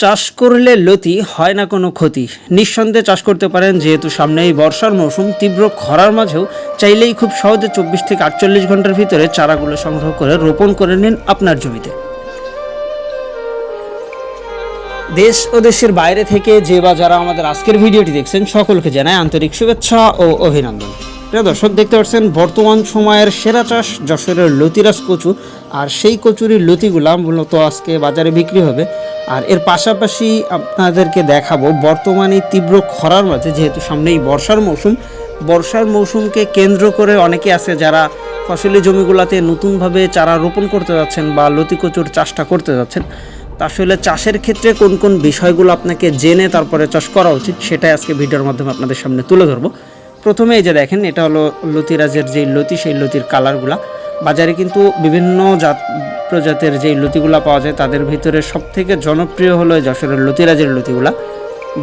চাষ করলে লতি হয় না কোনো ক্ষতি। নিঃসন্দেহে চাষ করতে পারেন, যেহেতু সামনে এই বর্ষার মৌসুম, তীব্র খরার মাঝেও চাইলেই খুব সহজে চব্বিশ থেকে আটচল্লিশ ঘণ্টার ভিতরে চারাগুলো সংগ্রহ করে রোপণ করে নিন আপনার জমিতে। দেশ ও দেশের বাইরে থেকে যে বা যারা আমাদের আজকের ভিডিওটি দেখছেন, সকলকে জানায় আন্তরিক শুভেচ্ছা ও অভিনন্দন। প্রিয় দর্শক, দেখতে পাচ্ছেন, বর্তমান সময়ের সেরা চাষ যশোরের লতিরাজ কচু। আর সেই কচুরির লতিগুলা মূলত আজকে বাজারে বিক্রি হবে। আর এর পাশাপাশি আপনাদেরকে দেখাবো, বর্তমানে তীব্র খরার মাঝে, যেহেতু সামনেই বর্ষার মৌসুম, বর্ষার মৌসুমকে কেন্দ্র করে অনেকে আছে যারা ফসলি জমিগুলোতে নতুনভাবে চারা রোপণ করতে যাচ্ছেন বা লতি কচুর চাষটা করতে যাচ্ছেন। আসলে চাষের ক্ষেত্রে কোন কোন বিষয়গুলো আপনাকে জেনে তারপরে চাষ করা উচিত, সেটাই আজকে ভিডিওর মাধ্যমে আপনাদের সামনে তুলে ধরবো। প্রথমে এই যে দেখেন, এটা হলো লতিরাজের যেই লতি, সেই লতির কালারগুলা। বাজারে কিন্তু বিভিন্ন জাত, প্রজাতের যেই লতিগুলা পাওয়া যায়, তাদের ভিতরে সব থেকে জনপ্রিয় হলো যশোরের লতিরাজের লতিগুলা।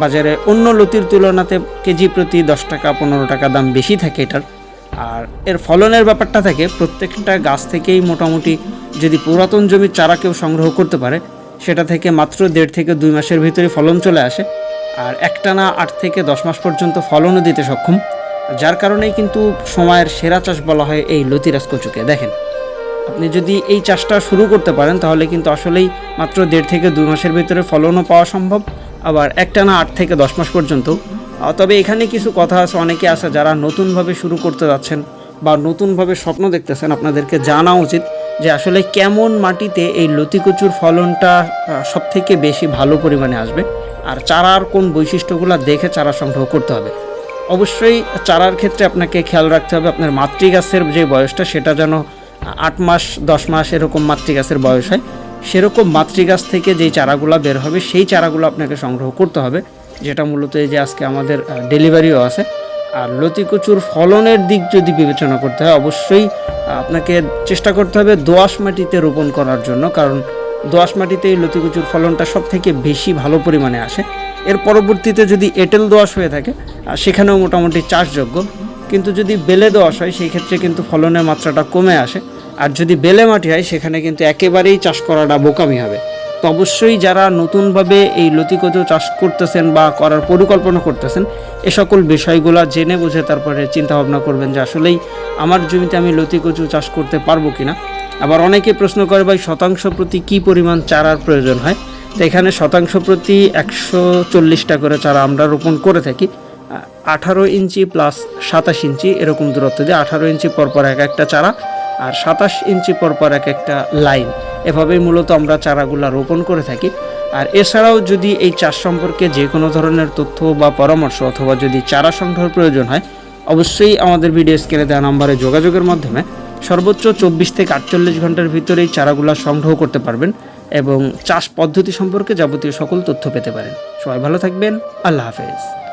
বাজারে অন্য লতির তুলনাতে কেজি প্রতি দশ টাকা, পনেরো টাকা দাম বেশি থাকে এটার। আর এর ফলনের ব্যাপারটা থাকে, প্রত্যেকটা গাছ থেকেই মোটামুটি যদি পুরাতন জমির চারা কেউ সংগ্রহ করতে পারে, সেটা থেকে মাত্র দেড় থেকে দুই মাসের ভিতরে ফলন চলে আসে। আর একটানা আট থেকে দশ মাস পর্যন্ত ফলনও দিতে সক্ষম। যার কারণেই কিন্তু সময়ের সেরা চাষ বলা হয় এই লতিরাজ কচুকে। দেখেন, আপনি যদি এই চাষটা শুরু করতে পারেন, তাহলে কিন্তু আসলেই মাত্র দেড় থেকে দুই মাসের ভিতরে ফলনও পাওয়া সম্ভব, আবার একটানা আট থেকে দশ মাস পর্যন্ত তবে এখানে কিছু কথা আছে, অনেকে আছে যারা নতুনভাবে শুরু করতে যাচ্ছেন বা নতুনভাবে স্বপ্ন দেখতেছেন। আপনাদেরকে জানা উচিত যে আসলে কেমন মাটিতে এই লতি কচুর ফলনটা সবথেকে বেশি ভালো পরিমাণে আসবে, আর চারার কোন বৈশিষ্ট্যগুলো দেখে চারা সংগ্রহ করতে হবে। অবশ্যই চারার ক্ষেত্রে আপনাকে খেয়াল রাখতে হবে আপনার মাতৃগাছের যে বয়সটা, সেটা যেন আট মাস, দশ মাস এরকম মাতৃগাছের বয়স হয়। সেরকম মাতৃগাছ থেকে যেই চারাগুলো বের হবে, সেই চারাগুলো আপনাকে সংগ্রহ করতে হবে। যেটা মূলত এই যে আজকে আমাদের ডেলিভারিও আছে। আর লতি কচুর ফলনের দিক যদি বিবেচনা করতে হয়, অবশ্যই আপনাকে চেষ্টা করতে হবে দোআঁশ মাটিতে রোপণ করার জন্য। কারণ দোআঁশ মাটিতে এই লতি ফলনটা সব থেকে বেশি ভালো পরিমাণে আসে। এর পরবর্তীতে যদি এঁটেল দোআঁশ হয়ে থাকে সেখানেও মোটামুটি চাষযোগ্য। কিন্তু যদি বেলে দোআঁশ হয়, সেই ক্ষেত্রে কিন্তু ফলনের মাত্রাটা কমে আসে। আর যদি বেলে মাটি হয়, সেখানে কিন্তু একেবারেই চাষ করাটা বোকামি হবে। তো অবশ্যই যারা নতুনভাবে এই লতিকচু চাষ করতেছেন বা করার পরিকল্পনা করতেছেন, এ সকল বিষয়গুলো জেনে বুঝে তারপরে চিন্তা ভাবনা করবেন যে আসলেই আমার জমিতে আমি লতিকচু চাষ করতে পারব কিনা। আবার অনেকে প্রশ্ন করে, ভাই, শতাংশ প্রতি কী পরিমাণ চারার প্রয়োজন হয়? তো এখানে শতাংশ প্রতি একশো চল্লিশটা করে চারা আমরা রোপণ করে থাকি। আঠারো ইঞ্চি প্লাস সাতাশ ইঞ্চি এরকম দূরত্ব দিয়ে আঠারো ইঞ্চি পরপর এক একটা চারা আর সাতাশ ইঞ্চি পরপর এক একটা লাইন। এভাবেই মূলত আমরা চারাগুলা রোপণ করে থাকি। আর এছাড়াও যদি এই চাষ সম্পর্কে যে কোনো ধরনের তথ্য বা পরামর্শ অথবা যদি চারা সংগ্রহের প্রয়োজন হয়, অবশ্যই আমাদের ভিডিও স্ক্রিনে দেওয়া নম্বরে যোগাযোগের মাধ্যমে সর্বোচ্চ চব্বিশ থেকে আটচল্লিশ ঘণ্টার ভিতরে এই চারাগুলো সংগ্রহ করতে পারবেন এবং চাষ পদ্ধতি সম্পর্কে যাবতীয় সকল তথ্য পেতে পারেন। সবাই ভালো থাকবেন। আল্লাহ হাফেজ।